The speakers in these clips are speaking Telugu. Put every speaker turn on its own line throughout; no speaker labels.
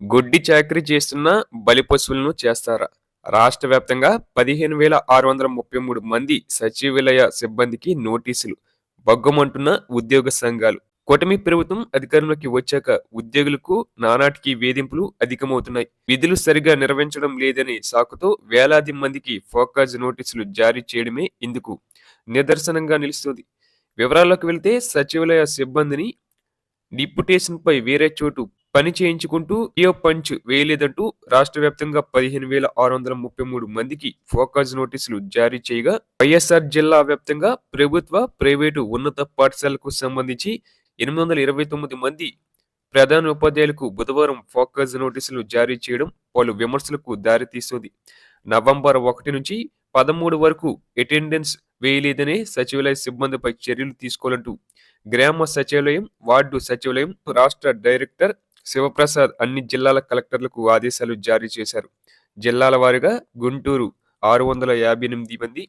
గొడ్డి చాకరీ చేస్తున్న బలి పశువులను చేస్తారా? రాష్ట్ర వ్యాప్తంగా పదిహేను వేల ఆరు వందల ముప్పై మూడు మంది సచివాలయ సిబ్బందికి నోటీసులు బగ్గమంటున్న ఉద్యోగ సంఘాలు. కూటమి ప్రభుత్వం అధికారంలోకి వచ్చాక ఉద్యోగులకు నానాటికి వేధింపులు అధికమవుతున్నాయి. విధులు సరిగా నిర్వహించడం లేదని సాకుతో వేలాది మందికి ఫోకాజ్ నోటీసులు జారీ చేయడమే ఇందుకు నిదర్శనంగా నిలుస్తుంది. వివరాల్లోకి వెళితే సచివాలయ సిబ్బందిని డిప్యుటేషన్పై వేరే చోటు పని చేయించుకుంటూ జియో పంచ్ వేయలేదంటూ రాష్ట్ర వ్యాప్తంగా పదిహేను వేల ఆరు వందల ముప్పై మూడు మందికి ఫోకస్ నోటీసులు జారీ చేయగా వైఎస్ఆర్ జిల్లా వ్యాప్తంగా ప్రభుత్వ ప్రైవేటు ఉన్నత పాఠశాలకు సంబంధించి ఎనిమిది వందల ఇరవై తొమ్మిది మంది ప్రధాన ఉపాధ్యాయులకు బుధవారం ఫోకస్ నోటీసులు జారీ చేయడం పలు విమర్శలకు దారితీస్తుంది నవంబర్ ఒకటి నుంచి పదమూడు వరకు అటెండెన్స్ వేయలేదనే సచివాలయ సిబ్బందిపై చర్యలు తీసుకోవాలంటూ గ్రామ సచివాలయం వార్డు సచివాలయం రాష్ట్ర డైరెక్టర్ శివప్రసాద్ అన్ని జిల్లాల కలెక్టర్లకు ఆదేశాలు జారీ చేశారు. జిల్లాల వారీగా గుంటూరు ఆరు వందల యాభై ఎనిమిది మంది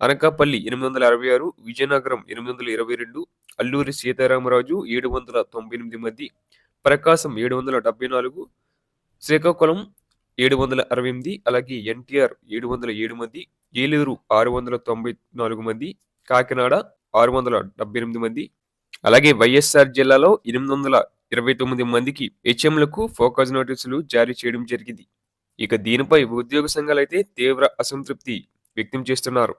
అనకాపల్లి ఎనిమిది వందల అరవై ఆరు విజయనగరం ఎనిమిది వందల ఇరవై రెండు అల్లూరి సీతారామరాజు ఏడు వందల తొంభై ఎనిమిది మంది ప్రకాశం ఏడు వందల డెబ్బై నాలుగు శ్రీకాకుళం ఏడు వందల అరవై ఎనిమిది అలాగే ఎన్టీఆర్ ఏడు వందల ఏడు మంది ఏలూరు ఆరు వందల తొంభై నాలుగు మంది కాకినాడ ఆరు వందల డెబ్బై ఎనిమిది మంది అలాగే వైఎస్ఆర్ జిల్లాలో ఎనిమిది వందల ఇరవై తొమ్మిది మందికి హెచ్ఎంలకు ఫోకస్ నోటీసులు జారీ చేయడం జరిగింది. ఇక దీనిపై ఉద్యోగ సంఘాలైతే తీవ్ర అసంతృప్తి వ్యక్తం చేస్తున్నారు.